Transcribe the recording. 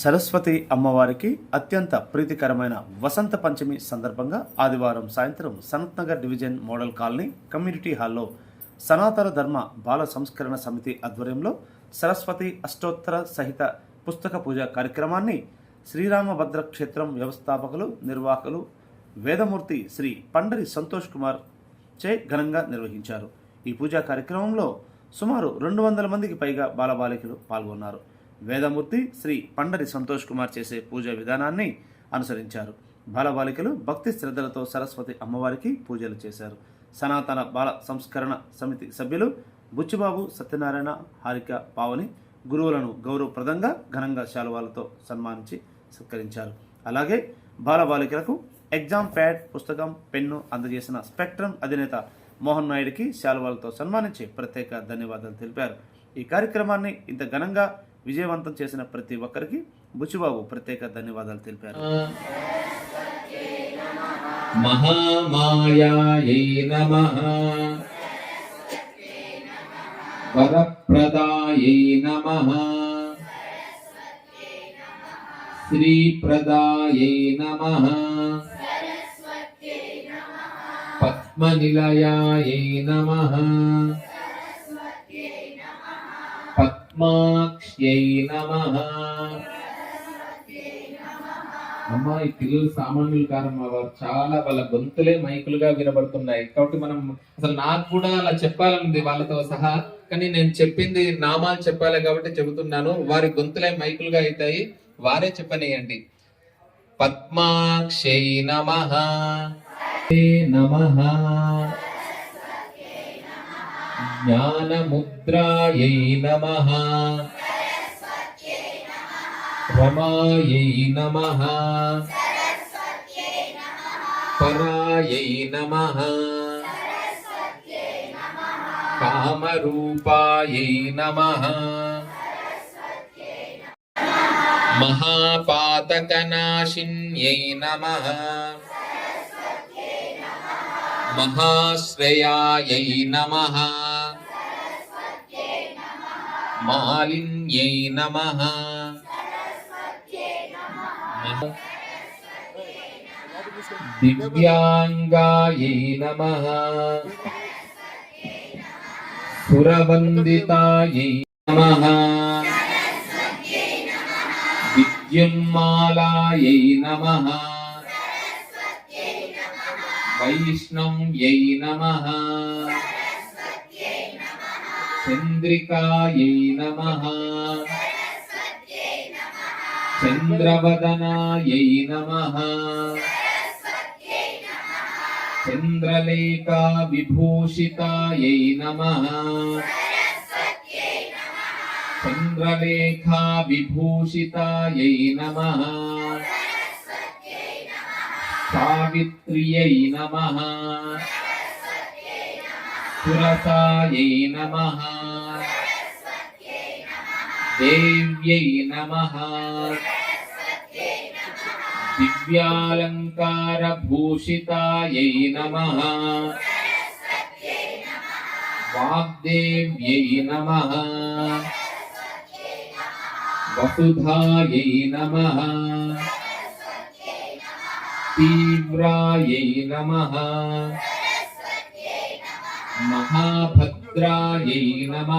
సరస్వతి అమ్మవారికి అత్యంత ప్రీతికరమైన వసంత పంచమి సందర్భంగా ఆదివారం సాయంత్రం Sanathnagar division model colony community హాల్లో సనాతన ధర్మ బాల సంస్కరణ సమితి ఆధ్వర్యంలో సరస్వతి అష్టోత్తర సహిత పుస్తక పూజ కార్యక్రమాన్ని శ్రీరామభద్ర క్షేత్రం వ్యవస్థాపకులు నిర్వాహకులు వేదమూర్తి శ్రీ పండరి సంతోష్ కుమార్ చే ఘనంగా నిర్వహించారు. ఈ పూజా కార్యక్రమంలో సుమారు రెండు వందల మందికి పైగా బాలబాలికలు పాల్గొన్నారు. వేదమూర్తి శ్రీ పండరి సంతోష్ కుమార్ చేసే పూజా విధానాన్ని అనుసరించారు. బాలబాలికలు భక్తి శ్రద్ధలతో సరస్వతి అమ్మవారికి పూజలు చేశారు. సనాతన బాల సంస్కరణ సమితి సభ్యులు బుచ్చిబాబు సత్యనారాయణ హారిక పావని గురువులను గౌరవప్రదంగా ఘనంగా శాలువాలతో సన్మానించి సత్కరించారు. అలాగే బాలబాలికలకు ఎగ్జామ్ ప్యాడ్ పుస్తకం పెన్ను అందజేసిన స్పెక్ట్రమ్ అధినేత మోహన్ నాయుడికి శాలువాలతో సన్మానించి ప్రత్యేక ధన్యవాదాలు తెలిపారు. ఈ కార్యక్రమాన్ని ఇంత ఘనంగా విజయవంతం చేసిన ప్రతి ఒక్కరికి బుచ్చిబాబు ప్రత్యేక ధన్యవాదాలు తెలిపారు. పద్మనిలయాయ నమ. నమః. పద్మా సరస్వత్యై ఈ పిల్లలు సామాన్యులు కారమ్మ వారు చాలా వాళ్ళ గొంతులే మైకులుగా వినబడుతున్నాయి. కాబట్టి మనం అసలు నాకు కూడా అలా చెప్పాలనుంది వాళ్ళతో సహా. కానీ నేను చెప్పింది నామాలు చెప్పాలి కాబట్టి చెబుతున్నాను. వారి గొంతులే మైకులుగా అవుతాయి. వారే చెప్పనియండి. పద్మాక్షై నమ. నమ. జ్ఞానముద్రాయై నమ. రమాయై నమ. పరాయై నమ. కామరూపాయై నమ. మహాపాతకనాశిన్యై నమ. మహాశ్రయాయై నమ. మాలిన్యై నమ. దివ్యాంగాయై నమ. సురవందితాయై నమ. విద్యున్మాలాయై నమ. వైష్ణవ్యై నమ. చంద్రికాయై నమ. చంద్రవదనాయై నమ. చంద్రలేఖా విభూషితాయై నమ. చంద్రలేఖా విభూషితాయై నమ. సావిత్ర్యై నమ. సురసాయై నమ. దేవ్యై నమ దివ్యాలంకారభూషితాయై నమ వాగ్దేవ్యై నమ వసుధాయై నమ తీవ్రాయై నమ మహాభద్రాయై నమ